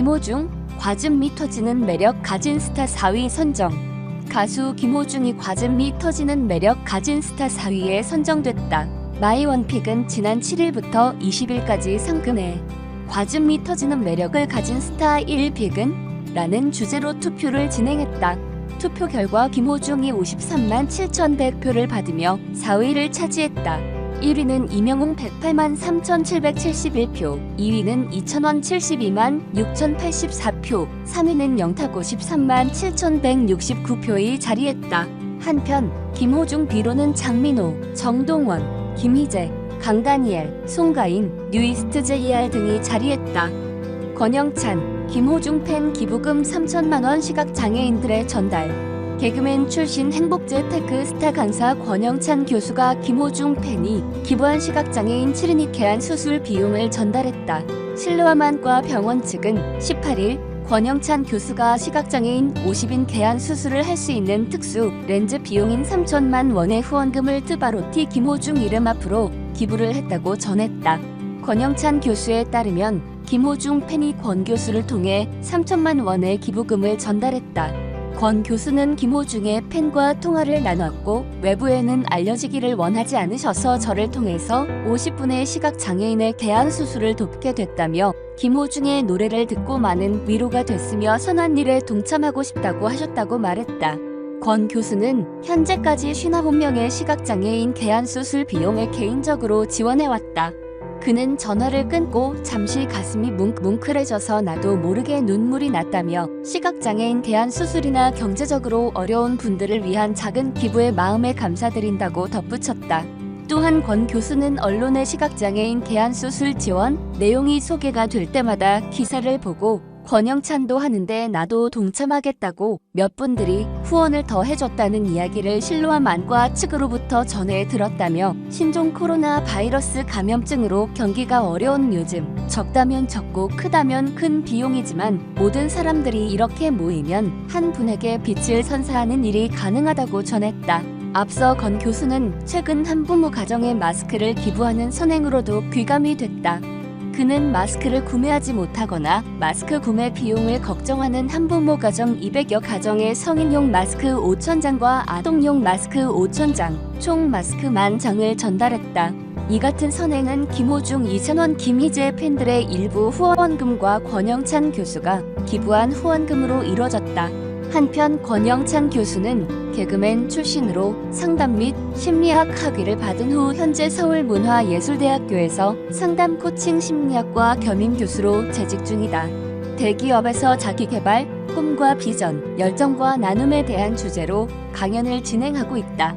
김호중, 과즙 미 터지는 매력 가진 스타 4위 선정. 가수 김호중이 과즙 미 터지는 매력 가진 스타 4위에 선정됐다. 마이원픽은 지난 7일부터 20일까지 상금에 과즙 미 터지는 매력을 가진 스타 1픽은 라는 주제로 투표를 진행했다. 투표 결과 김호중이 53만 7,100표를 받으며 4위를 차지했다. 1위는 이명웅 108만 3,771표, 2위는 이천원 72만 6,084표, 3위는 영탁 53만 7,169표의 자리했다. 한편 김호중 비로는 장민호, 정동원, 김희재, 강다니엘, 송가인, 뉴이스트 JR 등이 자리했다. 권영찬, 김호중 팬 기부금 3천만 원 시각 장애인들의 전달. 개그맨 출신 행복제 테크 스타 강사 권영찬 교수가 김호중 팬이 기부한 시각장애인 7인이 개한 수술 비용을 전달했다. 실루아만과 병원 측은 18일 권영찬 교수가 시각장애인 50인 개한 수술을 할 수 있는 특수 렌즈 비용인 3천만 원의 후원금을 뜨바로티 김호중 이름 앞으로 기부를 했다고 전했다. 권영찬 교수에 따르면 김호중 팬이 권 교수를 통해 3천만 원의 기부금을 전달했다. 권 교수는 김호중의 팬과 통화를 나눴고 외부에는 알려지기를 원하지 않으셔서 저를 통해서 50분의 시각 장애인의 개안 수술을 돕게 됐다며 김호중의 노래를 듣고 많은 위로가 됐으며 선한 일에 동참하고 싶다고 하셨다고 말했다. 권 교수는 현재까지 59명의 시각장애인 개안 수술 비용을 개인적으로 지원해왔다. 그는 전화를 끊고 잠시 가슴이 뭉클해져서 나도 모르게 눈물이 났다며 시각장애인 개안 수술이나 경제적으로 어려운 분들을 위한 작은 기부의 마음에 감사드린다고 덧붙였다. 또한 권 교수는 언론의 시각장애인 개안 수술 지원 내용이 소개가 될 때마다 기사를 보고 권영찬도 하는데 나도 동참하겠다고 몇 분들이 후원을 더 해줬다는 이야기를 실로암 안과 측으로부터 전해 들었다며 신종 코로나 바이러스 감염증으로 경기가 어려운 요즘 적다면 적고 크다면 큰 비용이지만 모든 사람들이 이렇게 모이면 한 분에게 빛을 선사하는 일이 가능하다고 전했다. 앞서 건 교수는 최근 한부모 가정에 마스크를 기부하는 선행으로도 귀감이 됐다. 그는 마스크를 구매하지 못하거나 마스크 구매 비용을 걱정하는 한부모 가정 200여 가정의 성인용 마스크 5,000장과 아동용 마스크 5,000장, 총 마스크 만 장을 전달했다. 이 같은 선행은 김호중, 이찬원, 김희재 팬들의 일부 후원금과 권영찬 교수가 기부한 후원금으로 이뤄졌다. 한편 권영찬 교수는 개그맨 출신으로 상담 및 심리학 학위를 받은 후 현재 서울문화예술대학교에서 상담 코칭 심리학과 겸임 교수로 재직 중이다. 대기업에서 자기 개발, 꿈과 비전, 열정과 나눔에 대한 주제로 강연을 진행하고 있다.